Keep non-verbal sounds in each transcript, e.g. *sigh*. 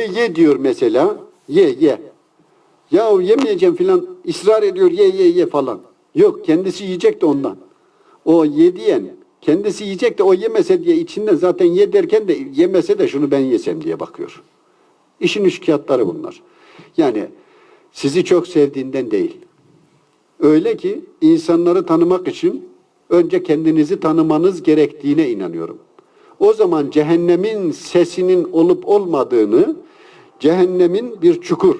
Ye ye diyor mesela. Ye ye. Ya yemeyeceğim filan ısrar ediyor ye ye ye falan. Yok kendisi yiyecek de ondan. O ye diyen kendisi yiyecek de o yemese diye içinden zaten ye derken de yemese de şunu ben yesem diye bakıyor. İşin üçkağıtları bunlar. Yani sizi çok sevdiğinden değil. Öyle ki insanları tanımak için önce kendinizi tanımanız gerektiğine inanıyorum. O zaman cehennemin sesinin olup olmadığını, cehennemin bir çukur,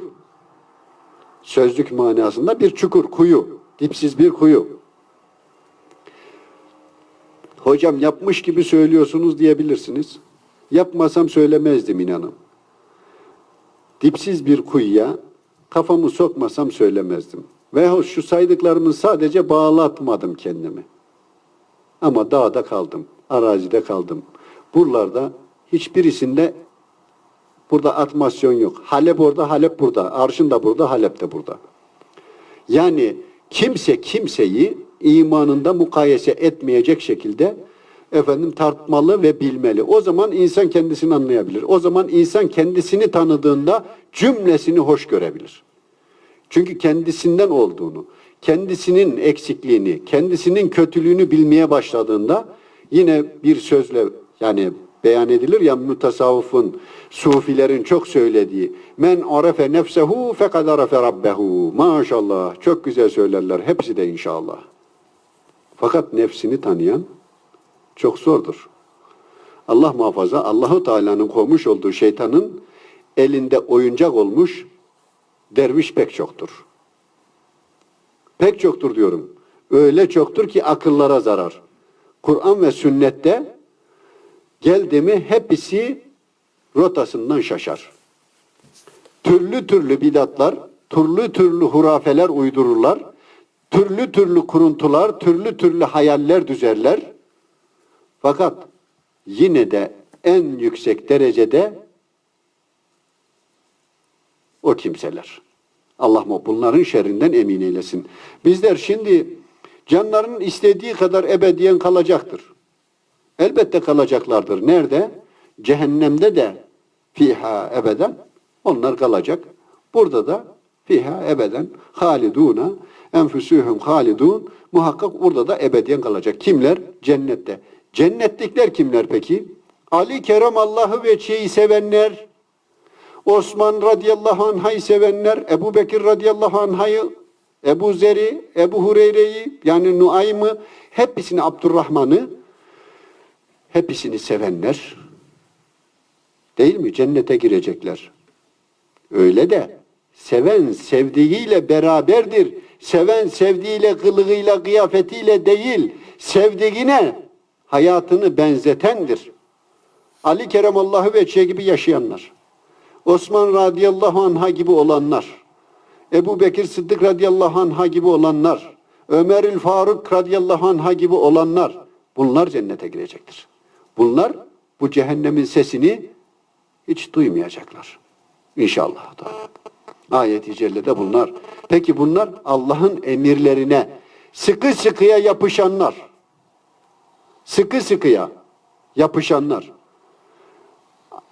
sözlük manasında bir çukur, kuyu, dipsiz bir kuyu. Hocam yapmış gibi söylüyorsunuz diyebilirsiniz. Yapmasam söylemezdim inanın. Dipsiz bir kuyuya kafamı sokmasam söylemezdim. Veyahut şu saydıklarımı sadece bağlatmadım kendimi. Ama dağda kaldım, arazide kaldım. Buralarda hiçbirisinde burada atmasyon yok. Halep orada, Halep burada. Arşın da burada, Halep de burada. Yani kimse kimseyi imanında mukayese etmeyecek şekilde efendim tartmalı ve bilmeli. O zaman insan kendisini anlayabilir. O zaman insan kendisini tanıdığında cümlesini hoş görebilir. Çünkü kendisinden olduğunu, kendisinin eksikliğini, kendisinin kötülüğünü bilmeye başladığında yine bir sözle yani beyan edilir ya mutasavvıfın, sufilerin çok söylediği men arefe nefsehu fekad arefe rabbehu. Maşallah çok güzel söylerler. Hepsi de inşallah. Fakat nefsini tanıyan çok zordur. Allah muhafaza Allahu Teala'nın koymuş olduğu şeytanın elinde oyuncak olmuş derviş pek çoktur. Pek çoktur diyorum. Öyle çoktur ki akıllara zarar. Kur'an ve sünnette geldi mi hepsi rotasından şaşar. Türlü türlü bidatlar, türlü türlü hurafeler uydururlar, türlü türlü kuruntular, türlü türlü hayaller düzerler. Fakat yine de en yüksek derecede o kimseler. Allah mı bunların şerrinden emin eylesin. Bizler şimdi canlarının istediği kadar ebediyen kalacaktır. Elbette kalacaklardır. Nerede? Cehennemde de fiha ebeden onlar kalacak. Burada da fiha ebeden haliduna enfüsühüm halidun muhakkak burada da ebediyen kalacak. Kimler? Cennette. Cennetlikler kimler peki? Ali Kerem Allah'ı ve şeyi sevenler, Osman radıyallahu anh'ı sevenler, Ebu Bekir radıyallahu anh'ı, Ebu Zer'i, Ebu Hureyre'yi yani Nuaym'ı, hepsini Abdurrahman'ı, hepsini sevenler değil mi? Cennete girecekler. Öyle de seven sevdiğiyle beraberdir. Seven sevdiğiyle, kılığıyla, kıyafetiyle değil, sevdiğine hayatını benzetendir. Ali Keremallahu ve gibi yaşayanlar. Osman radıyallahu anha gibi olanlar. Ebu Bekir Sıddık radıyallahu anha gibi olanlar. Ömerül Faruk radıyallahu anha gibi olanlar. Bunlar cennete girecektir. Bunlar bu cehennemin sesini hiç duymayacaklar. İnşallah. Ayet-i Celle'de bunlar. Peki bunlar Allah'ın emirlerine sıkı sıkıya yapışanlar. Sıkı sıkıya yapışanlar.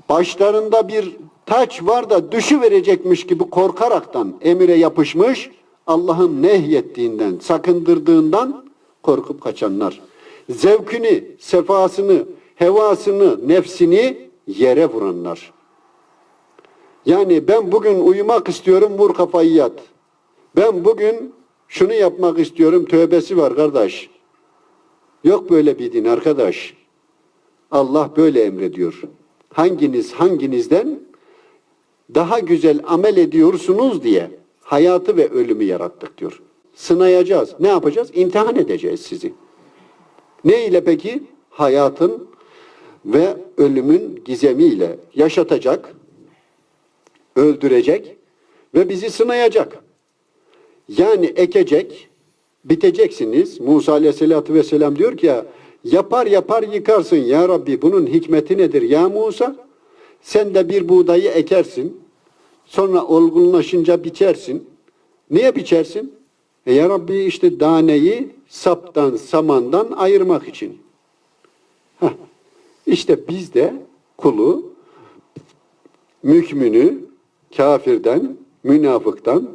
Başlarında bir taç var da düşü verecekmiş gibi korkaraktan emire yapışmış, Allah'ın nehyettiğinden, sakındırdığından korkup kaçanlar. Zevkini, sefasını, hevasını, nefsini yere vuranlar. Yani ben bugün uyumak istiyorum, vur kafayı yat. Ben bugün şunu yapmak istiyorum, tövbesi var kardeş. Yok böyle bir din arkadaş. Allah böyle emrediyor. Hanginiz hanginizden daha güzel amel ediyorsunuz diye hayatı ve ölümü yarattık diyor. Sınayacağız. Ne yapacağız? İmtihan edeceğiz sizi. Ne ile peki? Hayatın ve ölümün gizemiyle yaşatacak, öldürecek ve bizi sınayacak. Yani ekecek, biteceksiniz. Musa aleyhissalatü vesselam diyor ki ya yapar yapar yıkarsın ya Rabbi bunun hikmeti nedir ya Musa? Sen de bir buğdayı ekersin. Sonra olgunlaşınca biçersin. Niye biçersin? E ya Rabbi işte daneyi saptan, samandan ayırmak için. Heh. İşte biz de kulu mükmünü kafirden, münafıktan,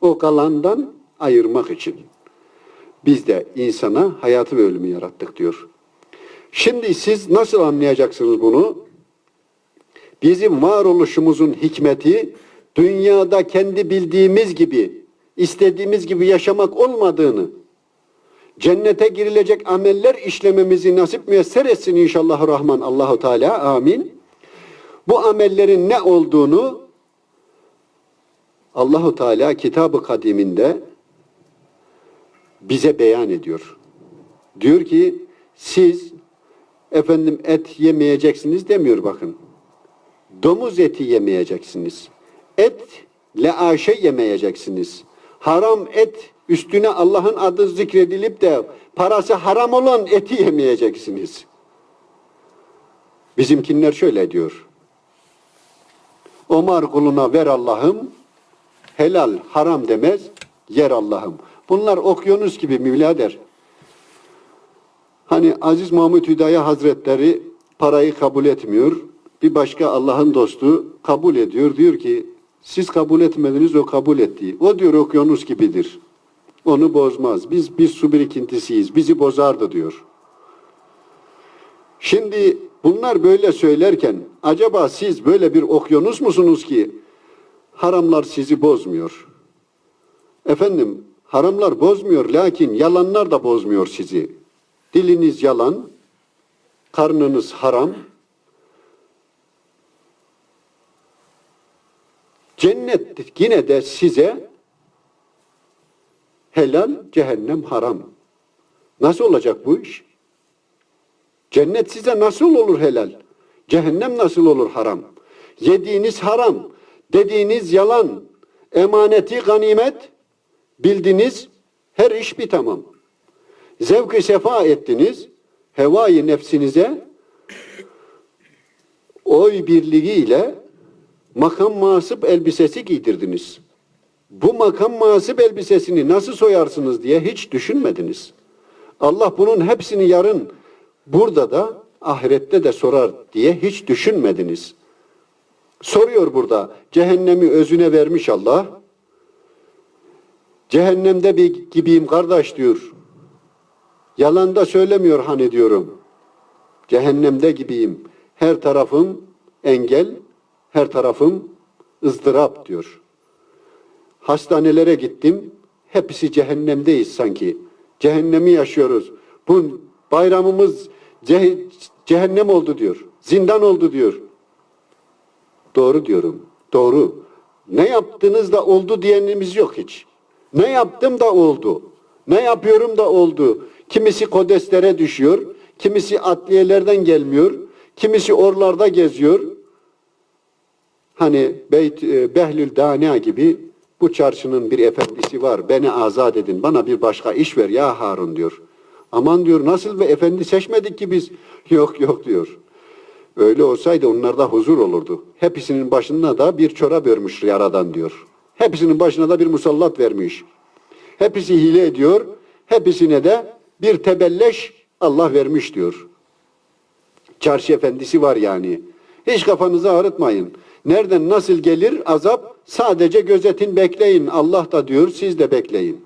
o kalandan ayırmak için. Biz de insana hayatı ve ölümü yarattık diyor. Şimdi siz nasıl anlayacaksınız bunu? Bizim varoluşumuzun hikmeti dünyada kendi bildiğimiz gibi, istediğimiz gibi yaşamak olmadığını, cennete girilecek ameller işlememizi nasip müyesser etsin inşallah Rahman Allahu Teala amin. Bu amellerin ne olduğunu Allahu Teala kitabı kadiminde bize beyan ediyor. Diyor ki siz efendim et yemeyeceksiniz demiyor bakın. Domuz eti yemeyeceksiniz. Et leaşe yemeyeceksiniz. Haram et üstüne Allah'ın adı zikredilip de parası haram olan eti yemeyeceksiniz. Bizimkinler şöyle diyor. Omar kuluna ver Allah'ım, helal haram demez, yer Allah'ım. Bunlar okyanus gibi mivlader. Hani Aziz Mahmut Hüdaya Hazretleri parayı kabul etmiyor. Bir başka Allah'ın dostu kabul ediyor. Diyor ki siz kabul etmediniz o kabul etti. O diyor okyanus gibidir. Onu bozmaz. Biz bir su birikintisiyiz. Bizi bozardı diyor. Şimdi bunlar böyle söylerken acaba siz böyle bir okyanus musunuz ki haramlar sizi bozmuyor? Efendim haramlar bozmuyor lakin yalanlar da bozmuyor sizi. Diliniz yalan, karnınız haram. Cennet yine de size helal, cehennem haram. Nasıl olacak bu iş? Cennet size nasıl olur helal? Cehennem nasıl olur haram? Yediğiniz haram, dediğiniz yalan, emaneti ganimet, bildiniz her iş bir tamam. Zevk-i sefa ettiniz, hevai nefsinize oy birliğiyle makam masıp elbisesi giydirdiniz. Bu makam masıp elbisesini nasıl soyarsınız diye hiç düşünmediniz. Allah bunun hepsini yarın burada da ahirette de sorar diye hiç düşünmediniz. Soruyor burada. Cehennemi özüne vermiş Allah. Cehennemde bir gibiyim kardeş diyor. Yalanda söylemiyor hani diyorum. Cehennemde gibiyim. Her tarafım engel, her tarafım ızdırap diyor. Hastanelere gittim. Hepsi cehennemdeyiz sanki. Cehennemi yaşıyoruz. Bu bayramımız ce- cehennem oldu diyor. Zindan oldu diyor. Doğru diyorum. Doğru. Ne yaptınız da oldu diyenimiz yok hiç. Ne yaptım da oldu. Ne yapıyorum da oldu. Kimisi kodeslere düşüyor. Kimisi adliyelerden gelmiyor. Kimisi orlarda geziyor. Hani Beyt, e, Behlül Dana gibi bu çarşının bir efendisi var. Beni azat edin. Bana bir başka iş ver ya Harun diyor. Aman diyor nasıl bir efendi seçmedik ki biz. *laughs* Yok yok diyor. Öyle olsaydı onlarda huzur olurdu. Hepsinin başına da bir çorap örmüş yaradan diyor. Hepsinin başına da bir musallat vermiş. Hepsi hile ediyor. Hepsine de bir tebelleş Allah vermiş diyor. Çarşı efendisi var yani. Hiç kafanızı ağrıtmayın. Nereden nasıl gelir azap? Sadece gözetin bekleyin. Allah da diyor siz de bekleyin.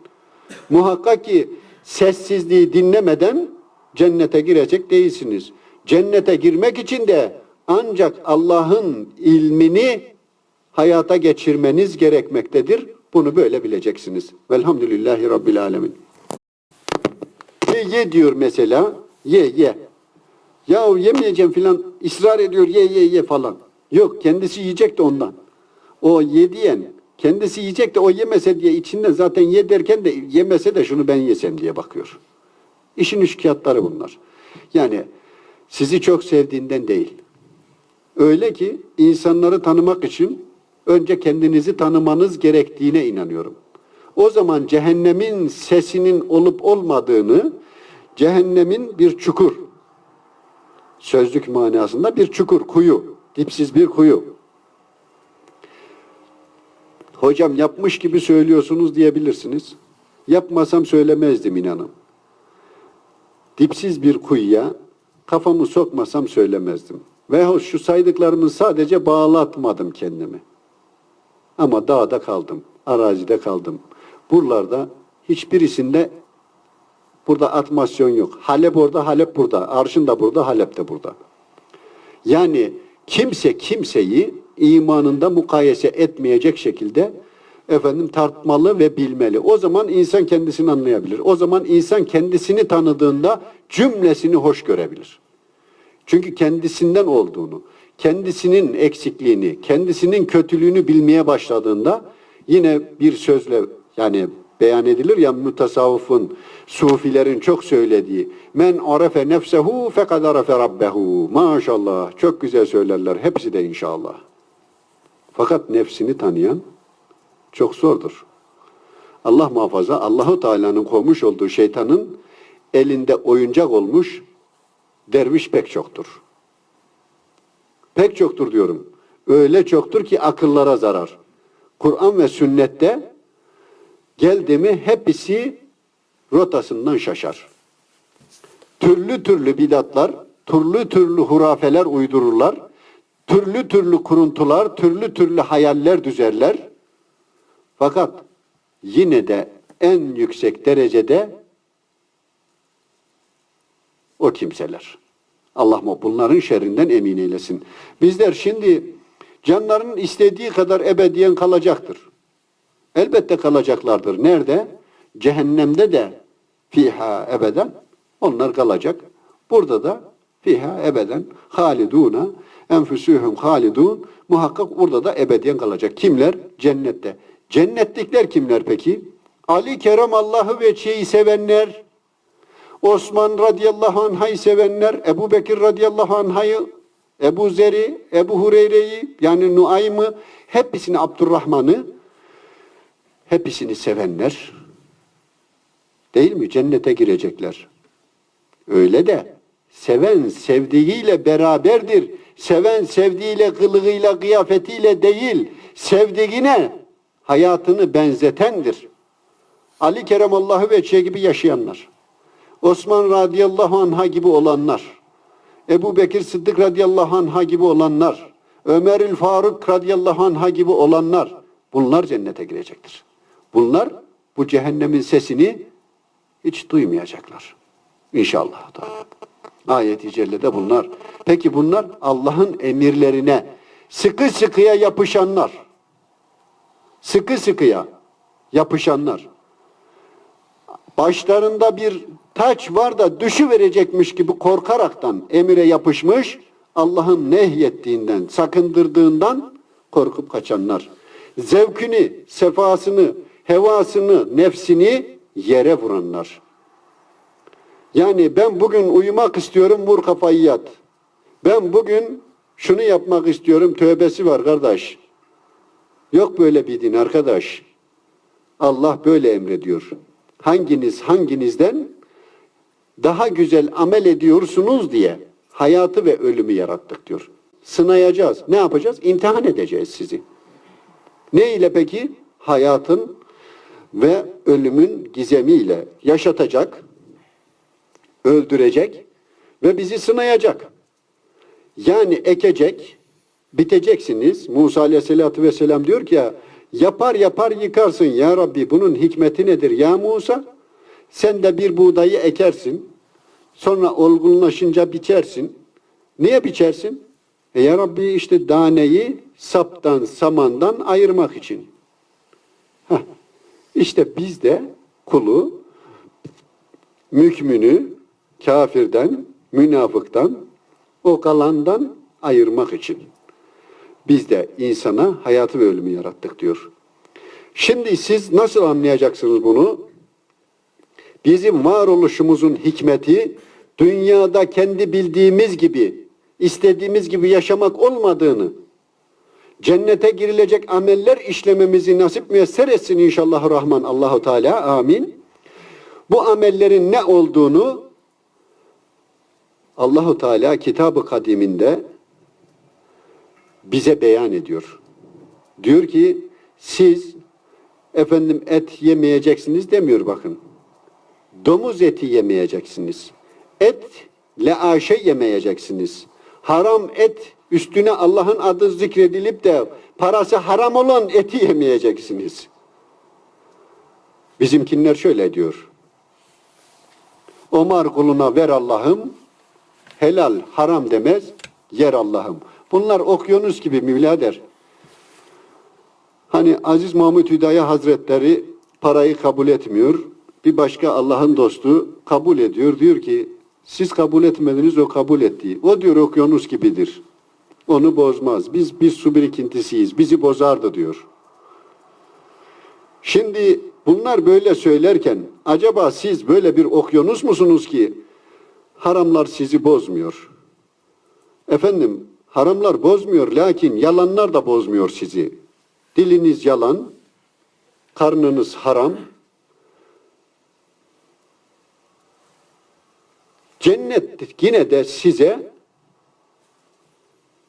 Muhakkak ki sessizliği dinlemeden cennete girecek değilsiniz. Cennete girmek için de ancak Allah'ın ilmini hayata geçirmeniz gerekmektedir. Bunu böyle bileceksiniz. Velhamdülillahi Rabbil Alemin. Ye ye diyor mesela. Ye ye. Ya yemeyeceğim filan ısrar ediyor ye ye ye falan. Yok kendisi yiyecek de ondan. O ye diyen kendisi yiyecek de o yemese diye içinden zaten ye derken de yemese de şunu ben yesem diye bakıyor. İşin üçkağıtları bunlar. Yani sizi çok sevdiğinden değil. Öyle ki insanları tanımak için önce kendinizi tanımanız gerektiğine inanıyorum. O zaman cehennemin sesinin olup olmadığını, cehennemin bir çukur, sözlük manasında bir çukur, kuyu, dipsiz bir kuyu. Hocam yapmış gibi söylüyorsunuz diyebilirsiniz. Yapmasam söylemezdim inanın. Dipsiz bir kuyuya kafamı sokmasam söylemezdim. Veyahut şu saydıklarımı sadece bağlatmadım kendimi. Ama dağda kaldım, arazide kaldım. Buralarda hiçbirisinde burada atmasyon yok. Halep orada, Halep burada. Arşın da burada, Halep de burada. Yani kimse kimseyi imanında mukayese etmeyecek şekilde efendim tartmalı ve bilmeli. O zaman insan kendisini anlayabilir. O zaman insan kendisini tanıdığında cümlesini hoş görebilir. Çünkü kendisinden olduğunu, kendisinin eksikliğini, kendisinin kötülüğünü bilmeye başladığında yine bir sözle yani beyan edilir ya mutasavvıfın, sufilerin çok söylediği men arefe nefsehu fekad arefe rabbehu. Maşallah çok güzel söylerler. Hepsi de inşallah. Fakat nefsini tanıyan çok zordur. Allah muhafaza Allahu Teala'nın koymuş olduğu şeytanın elinde oyuncak olmuş derviş pek çoktur. Pek çoktur diyorum. Öyle çoktur ki akıllara zarar. Kur'an ve sünnette geldi mi hepsi rotasından şaşar. Türlü türlü bidatlar, türlü türlü hurafeler uydururlar. Türlü türlü kuruntular, türlü türlü hayaller düzerler. Fakat yine de en yüksek derecede o kimseler. Allah mı bunların şerrinden emin eylesin. Bizler şimdi canların istediği kadar ebediyen kalacaktır. Elbette kalacaklardır. Nerede? Cehennemde de fiha ebeden onlar kalacak. Burada da fiha ebeden haliduna enfüsühüm halidun muhakkak burada da ebediyen kalacak. Kimler? Cennette. Cennetlikler kimler peki? Ali Kerem Allah'ı ve şeyi sevenler, Osman radıyallahu anh'ı sevenler, Ebu Bekir radıyallahu anh'ı, Ebu Zer'i, Ebu Hureyre'yi yani Nuaym'ı, hepsini Abdurrahman'ı, hepsini sevenler değil mi? Cennete girecekler. Öyle de seven sevdiğiyle beraberdir. Seven sevdiğiyle, kılığıyla, kıyafetiyle değil, sevdiğine hayatını benzetendir. Ali Keremallahu Veçhe gibi yaşayanlar. Osman radıyallahu anha gibi olanlar. Ebu Bekir Sıddık radıyallahu anha gibi olanlar. Ömerül Faruk radıyallahu anha gibi olanlar. Bunlar cennete girecektir. Bunlar bu cehennemin sesini hiç duymayacaklar. İnşallah. Ayet-i Celle'de bunlar. Peki bunlar Allah'ın emirlerine sıkı sıkıya yapışanlar. Sıkı sıkıya yapışanlar. Başlarında bir taç var da düşü verecekmiş gibi korkaraktan emire yapışmış, Allah'ın nehyettiğinden, sakındırdığından korkup kaçanlar. Zevkini, sefasını, hevasını, nefsini yere vuranlar. Yani ben bugün uyumak istiyorum, vur kafayı yat. Ben bugün şunu yapmak istiyorum, tövbesi var kardeş. Yok böyle bir din arkadaş. Allah böyle emrediyor. Hanginiz hanginizden daha güzel amel ediyorsunuz diye hayatı ve ölümü yarattık diyor. Sınayacağız. Ne yapacağız? İmtihan edeceğiz sizi. Ne ile peki? Hayatın ve ölümün gizemiyle yaşatacak, öldürecek ve bizi sınayacak. Yani ekecek, biteceksiniz. Musa aleyhissalatü vesselam diyor ki ya, yapar yapar yıkarsın ya Rabbi bunun hikmeti nedir ya Musa? Sen de bir buğdayı ekersin, sonra olgunlaşınca biçersin. Niye biçersin? E ya Rabbi işte daneyi saptan, samandan ayırmak için. İşte biz de kulu, mükmünü, kafirden, münafıktan, o kalandan ayırmak için. Biz de insana hayatı ve ölümü yarattık diyor. Şimdi siz nasıl anlayacaksınız bunu? Bizim varoluşumuzun hikmeti dünyada kendi bildiğimiz gibi, istediğimiz gibi yaşamak olmadığını, cennete girilecek ameller işlememizi nasip müyesser etsin inşallah Rahman Allahu Teala amin. Bu amellerin ne olduğunu Allahu Teala kitabı kadiminde bize beyan ediyor. Diyor ki siz efendim et yemeyeceksiniz demiyor bakın. Domuz eti yemeyeceksiniz. Et leaşe yemeyeceksiniz. haram et üstüne Allah'ın adı zikredilip de parası haram olan eti yemeyeceksiniz. Bizimkinler şöyle diyor. Omar kuluna ver Allah'ım, helal haram demez, yer Allah'ım. Bunlar okyanus gibi müblader. Hani Aziz Mahmut Hüdaya Hazretleri parayı kabul etmiyor. Bir başka Allah'ın dostu kabul ediyor. Diyor ki siz kabul etmediniz o kabul etti. O diyor okyanus gibidir. Onu bozmaz. Biz biz su birikintisiyiz. Bizi bozardı diyor. Şimdi bunlar böyle söylerken acaba siz böyle bir okyanus musunuz ki haramlar sizi bozmuyor? Efendim haramlar bozmuyor lakin yalanlar da bozmuyor sizi. Diliniz yalan, karnınız haram. Cennet yine de size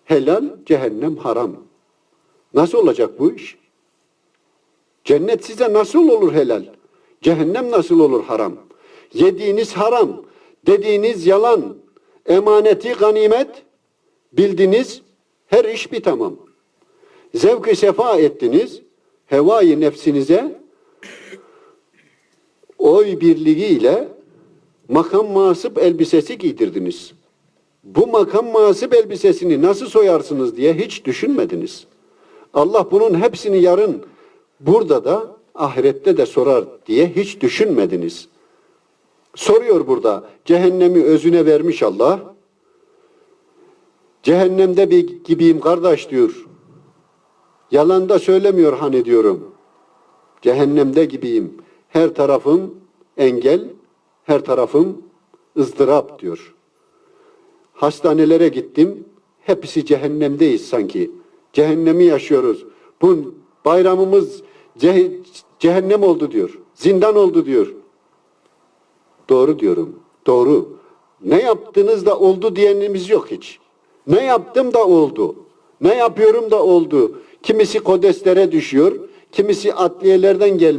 helal, cehennem haram. Nasıl olacak bu iş? Cennet size nasıl olur helal? Cehennem nasıl olur haram? Yediğiniz haram, dediğiniz yalan, emaneti ganimet, bildiniz her iş bir tamam. Zevk-i sefa ettiniz, hevai nefsinize oy birliğiyle makam masıp elbisesi giydirdiniz. Bu makam masıp elbisesini nasıl soyarsınız diye hiç düşünmediniz. Allah bunun hepsini yarın burada da ahirette de sorar diye hiç düşünmediniz. Soruyor burada. Cehennemi özüne vermiş Allah. Cehennemde bir gibiyim kardeş diyor. Yalanda söylemiyor hani diyorum. Cehennemde gibiyim. Her tarafım engel, her tarafım ızdırap diyor. Hastanelere gittim. Hepsi cehennemdeyiz sanki. Cehennemi yaşıyoruz. Bu bayramımız ce- cehennem oldu diyor. Zindan oldu diyor. Doğru diyorum. Doğru. Ne yaptınız da oldu diyenimiz yok hiç. Ne yaptım da oldu. Ne yapıyorum da oldu. Kimisi kodeslere düşüyor. Kimisi adliyelerden gelmiyor.